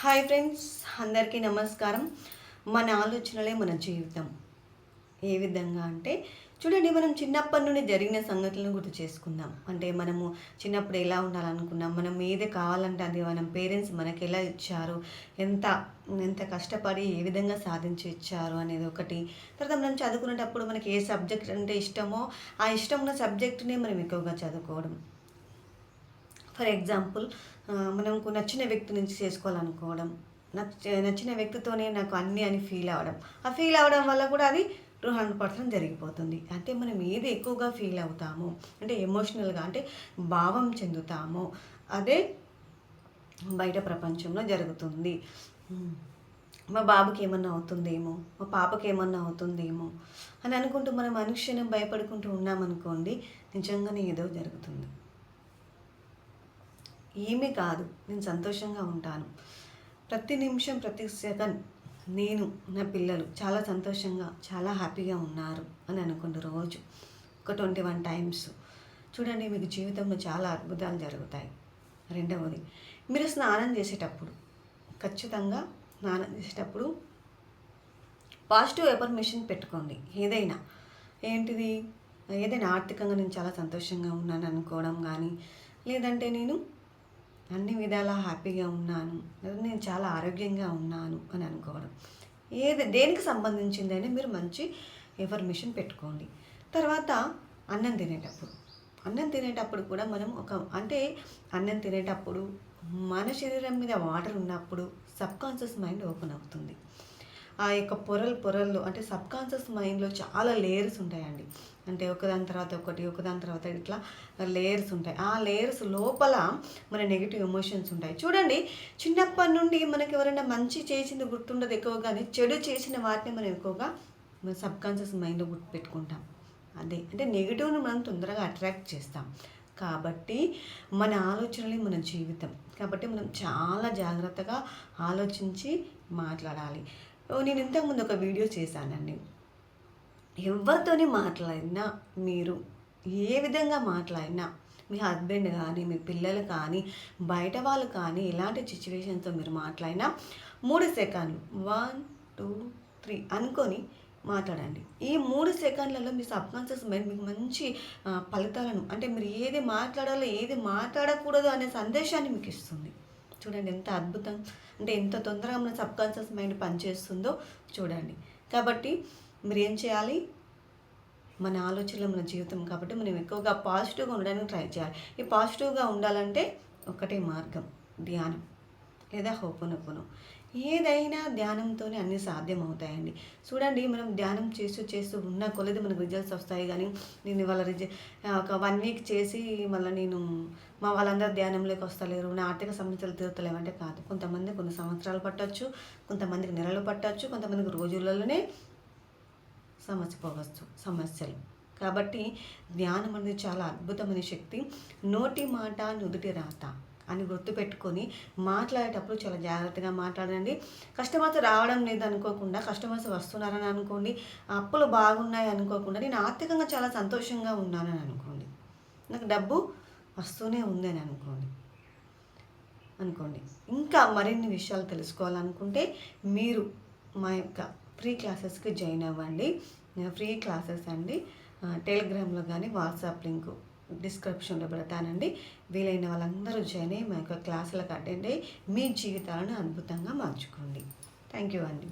Hi friends అందరికీ నమస్కారం. మన ఆలోచనలే మన జీవితం. ఏ విధంగా అంటే చూడండి మనం చిన్నప్పటి నుండి జరిగిన సంగతులను గుర్తు చేసుకుందాం. అంటే మనము చిన్నప్పుడు ఎలా ఉండాలనుకున్నాం మనం ఏది కావాలంటే అది మనం పేరెంట్స్ మనకి ఎలా ఇచ్చారు ఎంత ఎంత కష్టపడి ఏ విధంగా సాధించి ఇచ్చారు అనేది ఒకటి. తర్వాత మనం చదువుకునేటప్పుడు మనకి ఏ సబ్జెక్ట్ అంటే ఇష్టమో ఆ ఇష్టం ఉన్న సబ్జెక్టునే మనం ఎక్కువగా చదువుకోవడం. ఫర్ ఎగ్జాంపుల్ మనకు నచ్చిన వ్యక్తి నుంచి చేసుకోవాలనుకోవడం నచ్చ నచ్చిన వ్యక్తితోనే నాకు అన్నీ అని ఫీల్ అవ్వడం ఆ ఫీల్ అవ్వడం వల్ల కూడా అది టూ హండ్రెడ్ పర్సెంట్ జరిగిపోతుంది. అంటే మనం ఏది ఎక్కువగా ఫీల్ అవుతామో అంటే ఎమోషనల్గా అంటే భావం చెందుతామో అదే బయట ప్రపంచంలో జరుగుతుంది. మా బాబుకి ఏమన్నా అవుతుందేమో మా పాపకి ఏమన్నా అవుతుందేమో అని అనుకుంటూ మనం అనుక్షణం భయపడుకుంటూ ఉన్నామనుకోండి నిజంగానే ఏదో జరుగుతుంది. ఏమీ కాదు. నేను సంతోషంగా ఉంటాను. ప్రతి నిమిషం ప్రతి సెకండ్ నేను నా పిల్లలు చాలా సంతోషంగా చాలా హ్యాపీగా ఉన్నారు అని అనుకుంటూ రోజు. ఒక ట్వంటీ వన్ టైమ్స్. చూడండి మీకు జీవితంలో చాలా అద్భుతాలు జరుగుతాయి. రెండవది మీరు స్నానం చేసేటప్పుడు ఖచ్చితంగా స్నానం చేసేటప్పుడు పాజిటివ్ ఎఫర్మేషన్ పెట్టుకోండి. ఏదైనా ఏంటిది? ఏదైనా ఆర్థికంగా నేను చాలా సంతోషంగా ఉన్నాను అనుకోవడం కానీ లేదంటే నేను అన్ని విధాలా హ్యాపీగా ఉన్నాను. లేదా నేను చాలా ఆరోగ్యంగా ఉన్నాను అని అనుకోవడం. ఏది దేనికి సంబంధించిందని మీరు మంచి ఇన్ఫర్మేషన్ పెట్టుకోండి. తర్వాత అన్నం తినేటప్పుడు. అన్నం తినేటప్పుడు కూడా మనం ఒక అంటే అన్నం తినేటప్పుడు మన శరీరం మీద వాటర్ ఉన్నప్పుడు సబ్కాన్షియస్ మైండ్ ఓపెన్ అవుతుంది. ఆ యొక్క పొరలు పొరల్లో అంటే సబ్కాన్షియస్ మైండ్లో చాలా లేయర్స్ ఉంటాయండి. అంటే ఒకదాని తర్వాత ఒకటి ఒకదాని తర్వాత ఇట్లా లేయర్స్ ఉంటాయి. ఆ లేయర్స్ లోపల మన నెగిటివ్ ఎమోషన్స్ ఉంటాయి. చూడండి చిన్నప్పటి నుండి మనకి ఎవరైనా మంచి చేసింది గుర్తుండదు ఎక్కువ కానీ చెడు చేసిన వాటిని మనం ఎక్కువగా మన సబ్కాన్షియస్ మైండ్లో గుర్తుపెట్టుకుంటాం. అదే అంటే నెగిటివ్ని మనం తొందరగా అట్రాక్ట్ చేస్తాం. కాబట్టి మన ఆలోచనలే మన జీవితం. కాబట్టి మనం చాలా జాగ్రత్తగా ఆలోచించి మాట్లాడాలి. నేను ఇంతకుముందు ఒక వీడియో చేశానండి. ఎవరితోని మాట్లాడినా మీరు ఏ విధంగా మాట్లాడినా మీ హస్బెండ్ కానీ మీ పిల్లలు కానీ బయట వాళ్ళు కానీ ఎలాంటి సిచ్యువేషన్తో మీరు మాట్లాడినా మూడు సెకండ్లు వన్ టూ త్రీ అనుకొని మాట్లాడండి. ఈ మూడు సెకండ్లలో మీ సబ్కాన్షియస్ మైండ్ మీకు మంచి ఫలితాలను అంటే మీరు ఏది మాట్లాడాలో ఏది మాట్లాడకూడదు అనే సందేశాన్ని మీకు ఇస్తుంది. చూడండి ఎంత అద్భుతం. అంటే ఎంత తొందరగా మన సబ్కాన్షియస్ మైండ్ పనిచేస్తుందో చూడండి. కాబట్టి మీరు ఏం చేయాలి? మన ఆలోచనలు మన జీవితం కాబట్టి మనం ఎక్కువగా పాజిటివ్గా ఉండడానికి ట్రై చేయాలి. ఈ పాజిటివ్గా ఉండాలంటే ఒకటే మార్గం ధ్యానం లేదా హోపనొప్పును. ఏదైనా ధ్యానంతోనే అన్నీ సాధ్యం అవుతాయండి చూడండి మనం ధ్యానం చేస్తూ చేస్తూ ఉన్న కొలది మనకు రిజల్ట్స్ వస్తాయి కానీ నేను ఇవాళ రిజ ఒక వన్ వీక్ చేసి మళ్ళీ నేను మా వాళ్ళందరూ ధ్యానంలోకి వస్తలేరు నా ఆర్థిక సమస్యలు తీరుతలేమంటే కాదు. కొంతమంది కొన్ని సంవత్సరాలు పట్టవచ్చు కొంతమందికి నెలలు పట్టవచ్చు కొంతమందికి రోజులలోనే సమస్య పోవచ్చు సమస్యలు. కాబట్టి ధ్యానం అనేది చాలా అద్భుతమైన శక్తి. నోటి మాట నుదుటి రాత. అని గుర్తుపెట్టుకొని మాట్లాడేటప్పుడు చాలా జాగ్రత్తగా మాట్లాడండి. కస్టమర్స్ రావడం లేదు అనుకోకుండా కస్టమర్స్ వస్తున్నారని అనుకోండి అప్పులు బాగున్నాయి అనుకోకుండా నేను ఆర్థికంగా చాలా సంతోషంగా ఉన్నానని అనుకోండి. నాకు డబ్బు వస్తూనే ఉందని అనుకోండి. అనుకోండి. ఇంకా మరిన్ని విషయాలు తెలుసుకోవాలనుకుంటే మీరు మా యొక్క ఫ్రీ క్లాసెస్కి జాయిన్ అవ్వండి. ఫ్రీ క్లాసెస్ అండి. టెలిగ్రామ్లో కానీ వాట్సాప్ లింకు డిస్క్రిప్షన్లో పెడతానండి. వీలైన వాళ్ళందరూ జాయిన్ అయ్యి మా యొక్క క్లాసులకు అటెండ్ అయ్యి మీ జీవితాలను అద్భుతంగా మార్చుకోండి. థ్యాంక్ యూ అండి.